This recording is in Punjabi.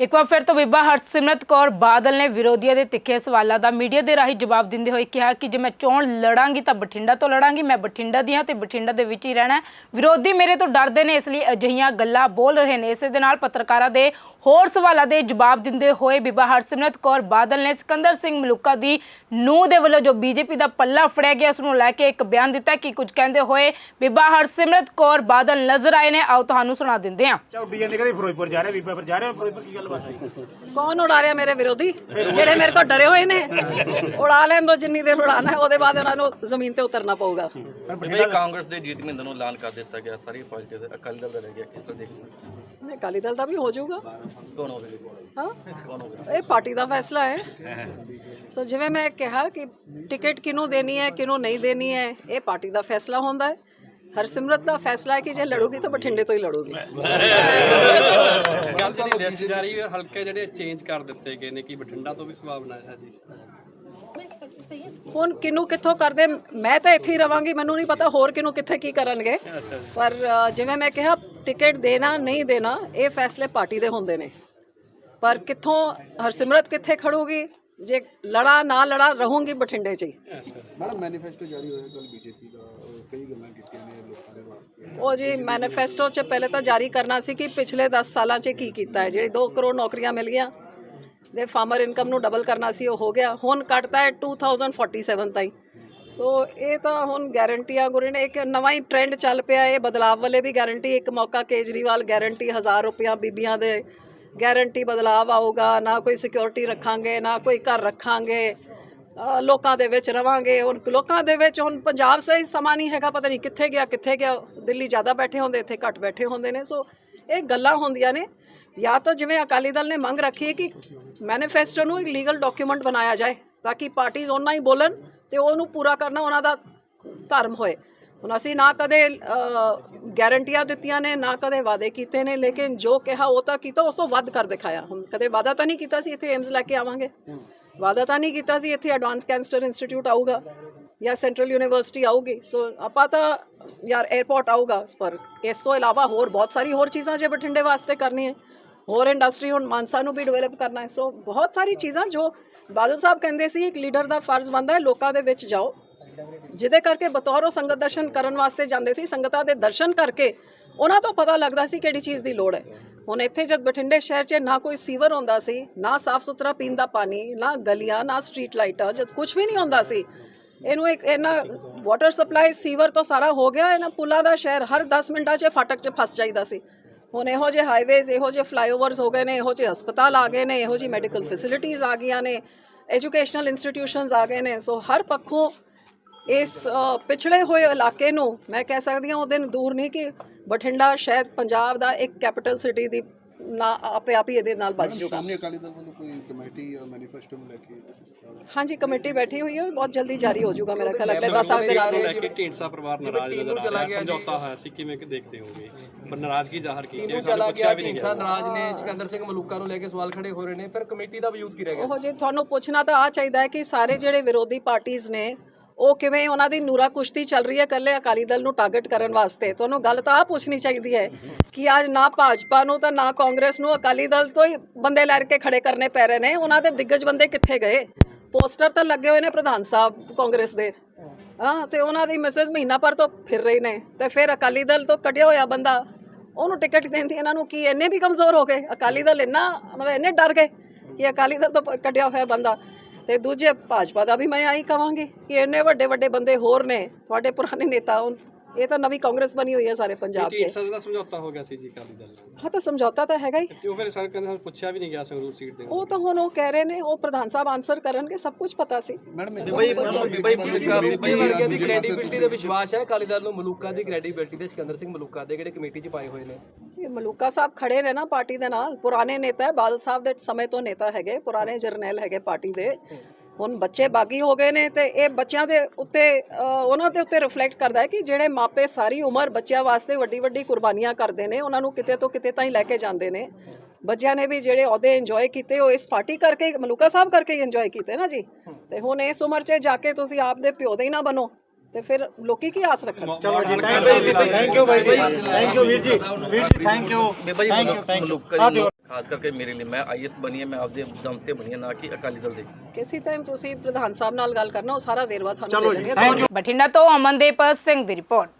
ਇੱਕ ਵਾਰ ਫਿਰ ਤੋਂ ਬੀਬਾ ਹਰਸਿਮਰਤ ਕੌਰ ਬਾਦਲ ਨੇ ਵਿਰੋਧੀਆਂ ਦੇ ਤਿੱਖੇ ਸਵਾਲਾਂ ਦਾ ਮੀਡੀਆ ਦੇ ਰਾਹੀਂ ਜਵਾਬ ਦਿੰਦੇ ਹੋਏ ਕਿਹਾ ਕਿ ਜੇ ਮੈਂ ਚੋਣ ਲੜਾਂਗੀ ਤਾਂ ਬਠਿੰਡਾ ਤੋਂ ਲੜਾਂਗੀ, ਮੈਂ ਬਠਿੰਡਾ ਦੀ ਹਾਂ ਤੇ ਬਠਿੰਡਾ ਦੇ ਵਿੱਚ ਹੀ ਰਹਿਣਾ ਹੈ। ਵਿਰੋਧੀ ਮੇਰੇ ਤੋਂ ਡਰਦੇ ਨੇ, ਇਸ ਲਈ ਅਜਿਹੀਆਂ ਗੱਲਾਂ ਬੋਲ ਰਹੇ ਨੇ। ਇਸੇ ਦੇ ਨਾਲ ਪੱਤਰਕਾਰਾਂ ਦੇ ਹੋਰ ਸਵਾਲਾਂ ਦੇ ਜਵਾਬ ਦਿੰਦੇ ਹੋਏ ਬੀਬਾ ਹਰਸਿਮਰਤ ਕੌਰ ਬਾਦਲ ਨੇ ਸਿਕੰਦਰ ਸਿੰਘ ਮਲੂਕਾ ਦੀ ਨੂੰਹ ਦੇ ਵੱਲੋਂ ਜੋ ਬੀਜੇਪੀ ਦਾ ਪੱਲਾ ਫੜਿਆ ਗਿਆ ਉਸ ਨੂੰ ਲੈ ਕੇ ਇੱਕ ਬਿਆਨ ਦਿੱਤਾ ਕਿ ਕੁਝ ਕਹਿੰਦੇ ਹੋਏ ਬੀਬਾ ਹਰਸਿਮਰਤ ਕੌਰ ਬਾਦਲ ਨਜ਼ਰ ਆਏ ਨੇ। ਆਓ ਤੁਹਾਨੂੰ ਸੁਣਾ ਦਿੰਦੇ ਹਾਂ। ਚੌਡੀ ਜਾਂਦੇ ਕਦੇ ਫਿਰੋਜ਼ਪੁਰ ਜਾ ਰਹੇ ਬੀਬਾ ਫਿਰ ਜਾ ਰਹੇ ਫਿਰੋਜ਼ਪੁਰ? ਕੀ ਗੱਲਬਾਤ ਹੈ ਕੌਣ ਉਡਾ ਰਿਹਾ ਮੇਰੇ ਵਿਰੋਧੀ? ਜਿਹੜੇ ਮੇਰੇ ਤੋਂ ਡਰੇ ਹੋਏ ਨੇ ਉਡਾ ਲੈਣ ਦੋ ਜਿੰਨੀ ਦੇਰ ਉਡਾਣਾ ਹੈ ਉਹਦੇ ਬਾਅਦ ਇਹਨਾਂ ਨੂੰ ਜ਼ਮੀਨ ਤੇ ਉਤਰਨਾ ਪਊਗਾ। ਬਈ ਕਾਂਗਰਸ ਦੇ ਜੀਤ ਮਹਿੰਦਰ ਨੂੰ ਐਲਾਨ ਕਰ ਦਿੱਤਾ ਗਿਆ ਸਾਰੀ ਪਾਰਟੀ ਦੇ ਅਕਾਲੀ ਦਲ ਦਾ ਰਹਿ ਗਿਆ ਕਿਸ ਤਰ੍ਹਾਂ ਦੇਖਦੇ? ਨਹੀਂ ਅਕਾਲੀ ਦਲ ਦਾ ਵੀ ਹੋ ਜਾਊਗਾ। ਕੌਣ ਹੋਵੇਗਾ? ਹਾਂ? ਕੌਣ ਹੋਵੇਗਾ? ਇਹ ਪਾਰਟੀ ਦਾ ਫੈਸਲਾ ਹੈ। ਸੋ ਜਿਵੇਂ ਮੈਂ ਕਿਹਾ ਕਿ ਟਿਕਟ ਕਿਹਨੂੰ ਦੇਣੀ ਹੈ ਕਿਹਨੂੰ ਨਹੀਂ ਦੇਣੀ ਹੈ ਇਹ ਪਾਰਟੀ ਦਾ ਫੈਸਲਾ ਹੁੰਦਾ ਹੈ। ਹਰਸਿਮਰਤ ਦਾ ਫੈਸਲਾ ਹੈ ਕਿ ਜੇ ਲੜੂਗੀ ਤਾਂ ਬਠਿੰਡੇ ਤੋਂ ਹੀ ਲੜੂਗੀ। ਲਿਸਟ ਜਾਰੀ ਹੈ ਹਲਕੇ ਜਿਹੜੇ ਚੇਂਜ ਕਰ ਦਿੱਤੇ ਗਏ ਨੇ ਕਿ ਬਠਿੰਡਾ ਤੋਂ ਵੀ ਸੰਭਾਵਨਾ ਹੈ ਜੀ? ਹੁਣ ਕਿਹਨੂੰ ਕਿੱਥੋਂ ਕਰਦੇ ਮੈਂ ਤਾਂ ਇੱਥੇ ਹੀ ਰਵਾਂਗੀ ਮੈਨੂੰ ਨਹੀਂ ਪਤਾ ਹੋਰ ਕਿਹਨੂੰ ਕਿੱਥੇ ਕੀ ਕਰਨਗੇ। ਪਰ ਅ, ਜਿਵੇਂ ਮੈਂ ਕਿਹਾ ਟਿਕਟ ਦੇਣਾ ਨਹੀਂ ਦੇਣਾ ਇਹ ਫੈਸਲੇ ਪਾਰਟੀ ਦੇ ਹੁੰਦੇ ਨੇ। ਪਰ ਕਿੱਥੋਂ ਹਰਸਿਮਰਤ ਕਿੱਥੇ ਖੜੂਗੀ? ਜੇ ਲੜਾ ਨਾ ਲੜਾ ਰਹੂੰਗੀ ਬਠਿੰਡੇ 'ਚ ਹੀ। ਮੈਡਮ ਮੈਨੀਫੈਸਟੋ ਜਾਰੀ ਹੋਇਆ ਕੱਲ ਬੀਜੇਪੀ ਦਾ ਕਈ ਗੱਲਾਂ ਕੀਤੀਆਂ ਉਹ ਜੀ ਮੈਨੀਫੈਸਟੋ 'ਚ ਪਹਿਲੇ ਤਾਂ ਜਾਰੀ ਕਰਨਾ ਸੀ ਕਿ ਪਿਛਲੇ 10 ਸਾਲਾਂ 'ਚ ਕੀ ਕੀਤਾ ਹੈ। ਜਿਹੜੀ 2 ਕਰੋੜ ਨੌਕਰੀਆਂ ਮਿਲ ਗਈਆਂ, ਦੇ ਫਾਰਮਰ ਇਨਕਮ ਨੂੰ ਡਬਲ ਕਰਨਾ ਸੀ, ਉਹ ਹੋ ਗਿਆ। ਹੁਣ ਕੱਟਦਾ ਹੈ 2047 ਤਾਈਂ। ਸੋ ਇਹ ਤਾਂ ਹੁਣ ਗਾਰੰਟੀਆਂ ਗੁਰੇ ਨੇ। ਇੱਕ ਨਵਾਂ ਹੀ ਟ੍ਰੈਂਡ ਚੱਲ ਪਿਆ। ਇਹ ਬਦਲਾਵ ਵਾਲੇ ਵੀ ਗਾਰੰਟੀ ਇੱਕ ਮੌਕਾ ਕੇਜਰੀਵਾਲ ਗਾਰੰਟੀ 1000 ਰੁਪਇਆ ਬੀਬੀਆਂ ਦੇ ਗਾਰੰਟੀ ਬਦਲਾਵ ਆਊਗਾ। ਨਾ ਕੋਈ ਸਿਕਿਉਰਿਟੀ ਰੱਖਾਂਗੇ, ਨਾ ਕੋਈ ਘਰ ਰੱਖਾਂਗੇ। ਲੋਕਾਂ ਦੇ ਵਿੱਚ ਰਵਾਂਗੇ ਹੁਣ ਲੋਕਾਂ ਦੇ ਵਿੱਚ ਹੁਣ ਪੰਜਾਬ ਸਹੀ ਸਮਾਂ ਨਹੀਂ ਹੈਗਾ ਪਤਾ ਨਹੀਂ ਕਿੱਥੇ ਗਿਆ ਕਿੱਥੇ ਗਿਆ ਦਿੱਲੀ ਜ਼ਿਆਦਾ ਬੈਠੇ ਹੁੰਦੇ ਇੱਥੇ ਘੱਟ ਬੈਠੇ ਹੁੰਦੇ ਨੇ ਸੋ ਇਹ ਗੱਲਾਂ ਹੁੰਦੀਆਂ ਨੇ। ਜਾਂ ਤਾਂ ਜਿਵੇਂ ਅਕਾਲੀ ਦਲ ਨੇ ਮੰਗ ਰੱਖੀ ਹੈ ਕਿ ਮੈਨੀਫੈਸਟੋ ਨੂੰ ਇੱਕ ਲੀਗਲ ਡਾਕੂਮੈਂਟ ਬਣਾਇਆ ਜਾਏ ਤਾਂ ਕਿ ਪਾਰਟੀਆਂ ਉਹਨਾਂ ਹੀ ਬੋਲਣ ਤੇ ਉਹਨੂੰ ਪੂਰਾ ਕਰਨਾ ਉਹਨਾਂ ਦਾ ਧਰਮ ਹੋਏ। ਹੁਣ ਅਸੀਂ ਨਾ ਕਦੇ ਅ, ਗਾਰੰਟੀਆਂ ਦਿੱਤੀਆਂ ਨੇ ਨਾ ਕਦੇ ਵਾਅਦੇ ਕੀਤੇ ਨੇ ਲੇਕਿਨ ਜੋ ਕਿਹਾ ਉਹ ਤਾਂ ਕੀਤਾ ਉਸ ਤੋਂ ਵੱਧ ਕਰ ਦਿਖਾਇਆ। ਹੁਣ ਕਦੇ ਵਾਅਦਾ ਤਾਂ ਨਹੀਂ ਕੀਤਾ ਸੀ ਇੱਥੇ ਏਮਸ ਲੈ ਕੇ ਆਵਾਂਗੇ। ਵਾਅਦਾ ਤਾਂ ਨਹੀਂ ਕੀਤਾ ਸੀ, ਇੱਥੇ ਐਡਵਾਂਸ ਕੈਂਸਰ ਇੰਸਟੀਚਿਊਟ ਆਊਗਾ ਜਾਂ ਸੈਂਟਰਲ ਯੂਨੀਵਰਸਿਟੀ ਆਊਗੀ। ਸੋ ਆਪਾਂ ਤਾਂ, ਯਾਰ 에어ਪੋਰਟ ਆਊਗਾ ਪਰ। ਇਸ ਤੋਂ ਇਲਾਵਾ ਹੋਰ ਬਹੁਤ ਸਾਰੀ ਹੋਰ ਚੀਜ਼ਾਂ ਜੇ ਬਠਿੰਡੇ ਵਾਸਤੇ ਕਰਨੀ ਹੈ। ਹੋਰ ਇੰਡਸਟਰੀ ਹੁਣ ਮਾਨਸਾ ਨੂੰ ਵੀ ਡਿਵੈਲਪ ਕਰਨਾ ਹੈ। ਸੋ ਬਹੁਤ ਸਾਰੀ ਚੀਜ਼ਾਂ ਜੋ ਬਾਦਲ ਸਾਹਿਬ ਕਹਿੰਦੇ ਸੀ, ਇੱਕ ਲੀਡਰ ਦਾ ਫਰਜ਼ ਬਣਦਾ ਹੈ, ਲੋਕਾਂ ਦੇ ਵਿੱਚ ਜਾਓ। ਜਿਹਦੇ ਕਰਕੇ ਬਤੌਰ ਉਹ ਸੰਗਤ ਦਰਸ਼ਨ ਕਰਨ ਵਾਸਤੇ ਜਾਂਦੇ ਸੀ, ਸੰਗਤਾਂ ਦੇ ਦਰਸ਼ਨ ਕਰਕੇ ਉਹਨਾਂ ਤੋਂ ਪਤਾ ਲੱਗਦਾ ਸੀ ਕਿਹੜੀ ਚੀਜ਼ ਦੀ ਲੋੜ ਹੈ। ਹੁਣ ਇੱਥੇ ਜਦ ਬਠਿੰਡੇ ਸ਼ਹਿਰ 'ਚ ਨਾ ਕੋਈ ਸੀਵਰ ਹੁੰਦਾ ਸੀ, ਨਾ ਸਾਫ਼ ਸੁਥਰਾ ਪੀਣ ਦਾ ਪਾਣੀ, ਨਾ ਗਲੀਆਂ, ਨਾ ਸਟਰੀਟ ਲਾਈਟਾਂ, ਜਦ ਕੁਝ ਵੀ ਨਹੀਂ ਹੁੰਦਾ ਸੀ, ਇਹਨੂੰ ਇੱਕ ਇਹਨਾਂ ਵਾਟਰ ਸਪਲਾਈ ਸੀਵਰ ਤੋਂ ਸਾਰਾ ਹੋ ਗਿਆ, ਇਹਨਾਂ ਪੁਲਾਂ ਦਾ ਸ਼ਹਿਰ ਹਰ 10 ਮਿੰਟਾਂ 'ਚ ਫਾਟਕ 'ਚ ਫਸ ਜਾਈਦਾ ਸੀ। ਹੁਣ ਇਹੋ ਜਿਹੇ ਹਾਈਵੇਜ਼ ਇਹੋ ਜਿਹੇ ਫਲਾਈਓਵਰਸ ਹੋ ਗਏ ਨੇ, ਇਹੋ ਜਿਹੇ ਹਸਪਤਾਲ ਆ ਗਏ ਨੇ, ਇਹੋ ਜਿਹੀ ਮੈਡੀਕਲ ਫੈਸਿਲਿਟੀਜ਼ ਆ ਗਈਆਂ ਨੇ ਐਜੂਕੇਸ਼ਨਲ ਇੰਸਟੀਟਿਊਸ਼ਨਸ ਆ ਗਏ ਨੇ ਸੋ ਹਰ ਪੱਖੋਂ ਇਸ ਪਿਛੜੇ ਹੋਏ ਇਲਾਕੇ ਨੂੰ ਮੈਂ ਕਹਿ ਸਕਦੀ ਹਾਂ ਉਹ ਦਿਨ ਦੂਰ ਨਹੀਂ ਕਿ ਬਠਿੰਡਾ ਸ਼ਾਇਦ ਪੰਜਾਬ ਦਾ ਇੱਕ ਕੈਪੀਟਲ ਸਿਟੀ ਦੀ ਨਾ ਆਪੇ ਆਪ ਹੀ ਇਹਦੇ ਨਾਲ ਬਚ ਜਾਊਗਾ ਸ਼੍ਰੋਮਣੀ ਅਕਾਲੀ ਦਲ ਵੱਲੋਂ ਕੋਈ ਕਮੇਟੀ ਜਾਂ ਮੈਨੀਫੈਸਟੋ ਨੂੰ ਲੈ ਕੇ ਹਾਂਜੀ ਕਮੇਟੀ ਬੈਠੀ ਹੋਈ ਹੈ ਬਹੁਤ ਜਲਦੀ ਜਾਰੀ ਹੋ ਜਾਊਗਾ ਮੇਰਾ ਖਿਆਲ ਅਗਲੇ 10 ਸਾਲ ਦੇ ਨੂੰ ਲੈ ਕੇ ਢੀਂਡਸਾ ਪਰਿਵਾਰ ਨਾਰਾਜ਼ ਨਜ਼ਰ ਆ ਰਿਹਾ ਸਮਝੌਤਾ ਹੋਇਆ ਸੀ ਕਿਵੇਂ ਕਿ ਦੇਖਦੇ ਹੋਗੇ ਪਰ ਨਾਰਾਜ਼ਗੀ ਜ਼ਾਹਰ ਕੀਤੀ ਹੈ ਸਾਨੂੰ ਪੁੱਛਿਆ ਵੀ ਨਹੀਂ ਗਿਆ। ਨਾਰਾਜ਼ ਨੇ ਸਿਕੰਦਰ ਸਿੰਘ ਮਲੂਕਾ ਨੂੰ ਲੈ ਕੇ ਸਵਾਲ ਖੜੇ ਹੋ ਰਹੇ ਨੇ ਫਿਰ ਕਮੇਟੀ ਦਾ ਵਜੂਦ ਕੀ ਰਹਿ ਗਿਆ? ਉਹ ਜੇ ਤੁਹਾਨੂੰ ਪੁੱਛਣਾ ਤਾਂ ਆ ਚਾਹੀਦਾ ਹੈ ਕਿ ਸਾਰੇ ਜਿਹੜੇ ਵਿਰੋਧੀ ਪਾਰਟੀਆਂ ਨੇ ਉਹ ਕਿਵੇਂ ਉਹਨਾਂ ਦੀ ਨੂਰਾ ਕੁਸ਼ਤੀ ਚੱਲ ਰਹੀ ਹੈ ਕੱਲੇ ਅਕਾਲੀ ਦਲ ਨੂੰ ਟਾਰਗੇਟ ਕਰਨ ਵਾਸਤੇ? ਤੁਹਾਨੂੰ ਗੱਲ ਤਾਂ ਆ ਪੁੱਛਣੀ ਚਾਹੀਦੀ ਹੈ ਕਿ ਅੱਜ ਨਾ ਭਾਜਪਾ ਨੂੰ ਤਾਂ ਨਾ ਕਾਂਗਰਸ ਨੂੰ ਅਕਾਲੀ ਦਲ ਤੋਂ ਹੀ ਬੰਦੇ ਲੈ ਕੇ ਖੜੇ ਕਰਨੇ ਪੈ ਰਹੇ ਨੇ। ਉਹਨਾਂ ਦੇ ਦਿੱਗਜ ਬੰਦੇ ਕਿੱਥੇ ਗਏ? ਪੋਸਟਰ ਤਾਂ ਲੱਗੇ ਹੋਏ ਨੇ ਪ੍ਰਧਾਨ ਸਾਹਿਬ ਕਾਂਗਰਸ ਦੇ। ਹਾਂ, ਤੇ ਉਹਨਾਂ ਦੀ ਮੈਸੇਜ ਮਹੀਨਾ ਪਰ ਤੋਂ ਫਿਰ ਰਹੇ ਨੇ। ਤੇ ਫਿਰ ਅਕਾਲੀ ਦਲ ਤੋਂ ਕੱਢਿਆ ਹੋਇਆ ਬੰਦਾ, ਉਹਨੂੰ ਟਿਕਟ ਦੇਣ ਦੀ ਇਹਨਾਂ ਨੂੰ ਕੀ ਇੰਨੇ ਵੀ ਕਮਜ਼ੋਰ ਹੋ ਗਏ? ਅਕਾਲੀ ਦਲ ਇੰਨਾ, ਮਤਲਬ ਇੰਨੇ ਡਰ ਗਏ ਕਿ ਅਕਾਲੀ ਦਲ ਤੋਂ ਕੱਢਿਆ ਹੋਇਆ ਬੰਦਾ। ਤੇ ਦੂਜੇ ਭਾਜਪਾ ਦਾ ਵੀ ਮੈਂ ਆਹੀ ਕਵਾਂਗੀ ਕਿ ਇੰਨੇ ਵੱਡੇ ਵੱਡੇ ਬੰਦੇ ਹੋਰ ਨੇ, ਤੁਹਾਡੇ ਪੁਰਾਣੇ ਨੇਤਾ ਹੁਣ। ਇਹ ਤਾਂ ਨਵੀਂ ਕਾਂਗਰਸ ਬਣੀ ਹੋਈ ਹੈ ਸਾਰੇ ਪੰਜਾਬ 'ਚ। ਢੀਂਡਸਾ ਦਾ ਸਮਝੌਤਾ ਹੋ ਗਿਆ ਸੀ ਜੀ ਅਕਾਲੀ ਦਲ ਨਾਲ? ਹਾਂ ਤਾਂ ਸਮਝੌਤਾ ਤਾਂ ਹੈਗਾ ਹੀ। ਤੇ ਉਹ ਫਿਰ ਸਰ ਕਹਿੰਦੇ ਸਾਨੂੰ ਪੁੱਛਿਆ ਵੀ ਨਹੀਂ ਗਿਆ ਸੰਗਰੂਰ ਸੀਟ ਦੇ ਉਹ ਤਾਂ ਹੁਣ ਉਹ ਕਹਿ ਰਹੇ ਨੇ ਉਹ ਪ੍ਰਧਾਨ ਸਾਹਿਬ ਆਨਸਰ ਕਰਨਗੇ ਸਭ ਕੁਝ ਪਤਾ ਸੀ। ਮੈਡਮ ਇੱਕ ਬਈ ਬਈ ਮਲੂਕਾ ਬਈ ਵਰਗਿਆਂ ਦੀ ਕ੍ਰੈਡੀਬਿਲਿਟੀ ਦੇ ਵਿਸ਼ਵਾਸ ਹੈ ਅਕਾਲੀ ਦਲ ਨੂੰ ਮਲੂਕਾ ਦੀ ਕ੍ਰੈਡੀਬਿਲਿਟੀ ਦੇ ਸਿਕੰਦਰ ਸਿੰਘ ਮਲੂਕਾ ਦੇ ਜਿਹੜੇ ਕਮੇਟੀ 'ਚ ਪਾਏ ਹੋਏ ਨੇ? ਇਹ ਮਲੂਕਾ ਸਾਹਿਬ ਖੜੇ ਨੇ ਨਾ ਪਾਰਟੀ ਦੇ ਨਾਲ ਪੁਰਾਣੇ ਨੇਤਾ ਹੈ ਬਾਦਲ ਸਾਹਿਬ ਦੇ ਸਮੇਂ ਤੋਂ ਨੇਤਾ ਹੈਗੇ ਪੁਰਾਣੇ ਜਰਨੈਲ ਹੈਗੇ ਪਾਰਟੀ ਦੇ। ਹੁਣ ਬੱਚੇ ਬਾਗੀ ਹੋ ਗਏ ਨੇ ਤੇ ਇਹ ਬੱਚਿਆਂ ਦੇ ਉੱਤੇ ਉਹਨਾਂ ਦੇ ਉੱਤੇ ਰਿਫਲੈਕਟ ਕਰਦਾ ਹੈ ਕਿ ਜਿਹੜੇ ਮਾਪੇ ਸਾਰੀ ਉਮਰ ਬੱਚਿਆਂ ਵਾਸਤੇ ਵੱਡੀ ਵੱਡੀ ਕੁਰਬਾਨੀਆਂ ਕਰਦੇ ਨੇ ਉਹਨਾਂ ਨੂੰ ਕਿਤੇ ਤੋਂ ਕਿਤੇ ਤਾਈਂ ਲੈ ਕੇ ਜਾਂਦੇ ਨੇ ਬੱਚਿਆਂ ਨੇ ਵੀ ਜਿਹੜੇ ਅਹੁਦੇ ਇੰਜੋਏ ਕੀਤੇ ਉਹ ਇਸ ਪਾਰਟੀ ਕਰਕੇ ਮਲੂਕਾ ਸਾਹਿਬ ਕਰਕੇ ਹੀ ਇੰਜੋਏ ਕੀਤੇ ਨਾ ਜੀ ਤੇ ਹੁਣ ਇਸ ਉਮਰ 'ਚ ਜਾ ਕੇ ਤੁਸੀਂ ਆਪ ਦੇ ਪਿਓ ਦੇ ਹੀ ਨਾ ਬਣੋ ਤੇ ਫਿਰ ਲੋਕੀ ਕੀ ਆਸ ਰੱਖਣ ਚਲੋ ਜੀ ਥੈਂਕ ਯੂ ਬਾਈ ਜੀ ਥੈਂਕ ਯੂ ਵੀਰ ਜੀ ਵੀਰ ਜੀ ਥੈਂਕ ਯੂ ਬੇਬਾ ਜੀ ਮਲੂਕਾ ਜੀ ਖਾਸ ਕਰਕੇ ਮੇਰੇ ਲਈ। ਮੈਂ ਆਈਐਸ ਬਣੀ ਹੈ ਮੈਂ ਆਪਦੇ ਦਮ ਤੇ ਬਣੀ ਹੈ ਨਾ ਕਿ ਅਕਾਲੀ ਦਲ ਦੇ। ਕਿਸੇ ਟਾਈਮ ਤੁਸੀਂ ਪ੍ਰਧਾਨ ਸਾਹਿਬ ਨਾਲ ਗੱਲ ਕਰਨਾ ਉਹ ਸਾਰਾ ਵੇਰਵਾ ਤੁਹਾਨੂੰ ਦੇ ਦੇਣਗੇ। ਬਠਿੰਡਾ ਤੋਂ ਅਮਨਦੀਪ ਸਿੰਘ ਦੀ ਰਿਪੋਰਟ।